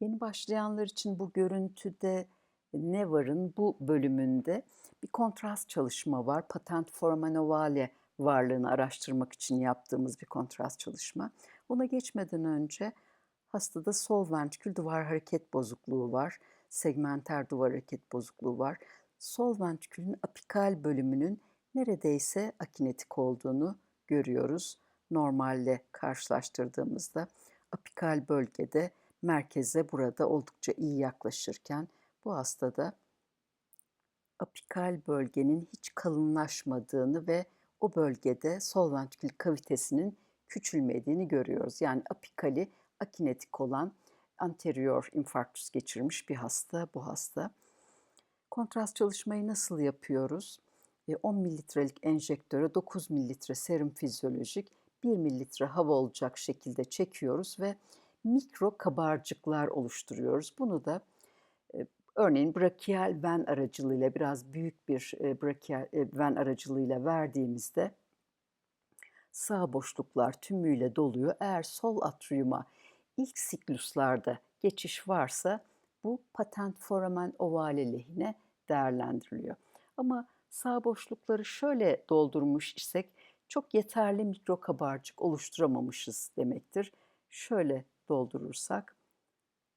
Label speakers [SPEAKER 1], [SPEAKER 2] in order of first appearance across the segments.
[SPEAKER 1] Yeni başlayanlar için bu görüntüde ne varın bu bölümünde bir kontrast çalışma var. Patent foramen ovale varlığını araştırmak için yaptığımız bir kontrast çalışma. Ona geçmeden önce hastada sol ventrikül duvar hareket bozukluğu var. Segmenter duvar hareket bozukluğu var. Sol ventrikülün apikal bölümünün neredeyse akinetik olduğunu görüyoruz. Normalle karşılaştırdığımızda apikal bölgede merkeze burada oldukça iyi yaklaşırken bu hastada apikal bölgenin hiç kalınlaşmadığını ve o bölgede sol ventrikül kavitesinin küçülmediğini görüyoruz. Yani apikali akinetik olan anterior infarktüs geçirmiş bir hasta bu hasta. Kontrast çalışmayı nasıl yapıyoruz? 10 mililitrelik enjektöre 9 mililitre serum fizyolojik 1 mililitre hava olacak şekilde çekiyoruz ve mikro kabarcıklar oluşturuyoruz. Bunu da e, örneğin brakial ven aracılığıyla biraz büyük bir e, brakial e, ven aracılığıyla verdiğimizde sağ boşluklar tümüyle doluyor. Eğer sol atriuma ilk sikluslarda geçiş varsa bu patent foramen ovale lehine değerlendiriliyor. Ama sağ boşlukları şöyle doldurmuş isek çok yeterli mikro kabarcık oluşturamamışız demektir. Şöyle doldurursak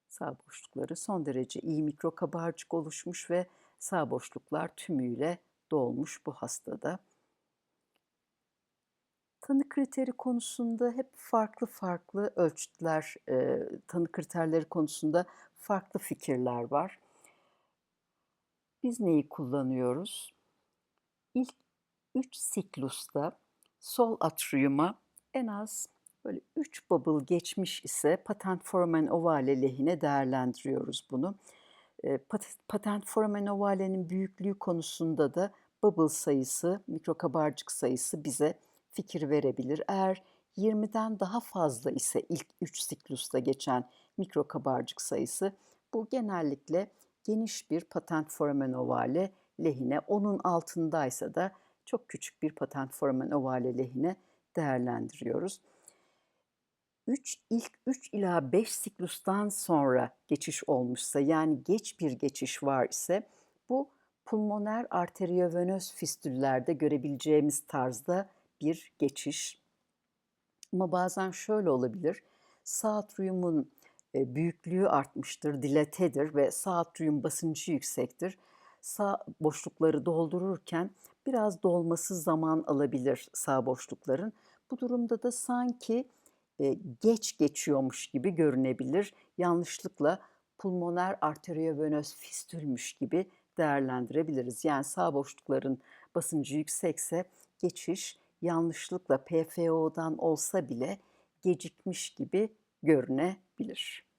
[SPEAKER 1] sağ boşlukları son derece iyi mikro kabarcık oluşmuş ve sağ boşluklar tümüyle dolmuş bu hastada. Tanı kriteri konusunda hep farklı farklı ölçütler, e, tanı kriterleri konusunda farklı fikirler var. Biz neyi kullanıyoruz? İlk 3 siklusta sol atriuma en az böyle 3 bubble geçmiş ise patent foramen ovale lehine değerlendiriyoruz bunu. E, patent foramen ovalenin büyüklüğü konusunda da bubble sayısı, mikrokabarcık sayısı bize fikir verebilir. Eğer 20'den daha fazla ise ilk 3 siklusta geçen mikrokabarcık sayısı bu genellikle geniş bir patent foramen ovale lehine, onun altındaysa da çok küçük bir patent foramen ovale lehine değerlendiriyoruz. 3 ilk 3 ila 5 siklustan sonra geçiş olmuşsa yani geç bir geçiş var ise bu pulmoner arteriovenöz fistüllerde görebileceğimiz tarzda bir geçiş. Ama bazen şöyle olabilir. Sağ atriumun e, büyüklüğü artmıştır, dilatedir ve sağ atrium basıncı yüksektir. Sağ boşlukları doldururken biraz dolması zaman alabilir sağ boşlukların. Bu durumda da sanki geç geçiyormuş gibi görünebilir. Yanlışlıkla pulmoner arteriovenöz fistülmüş gibi değerlendirebiliriz. Yani sağ boşlukların basıncı yüksekse geçiş yanlışlıkla PFO'dan olsa bile gecikmiş gibi görünebilir.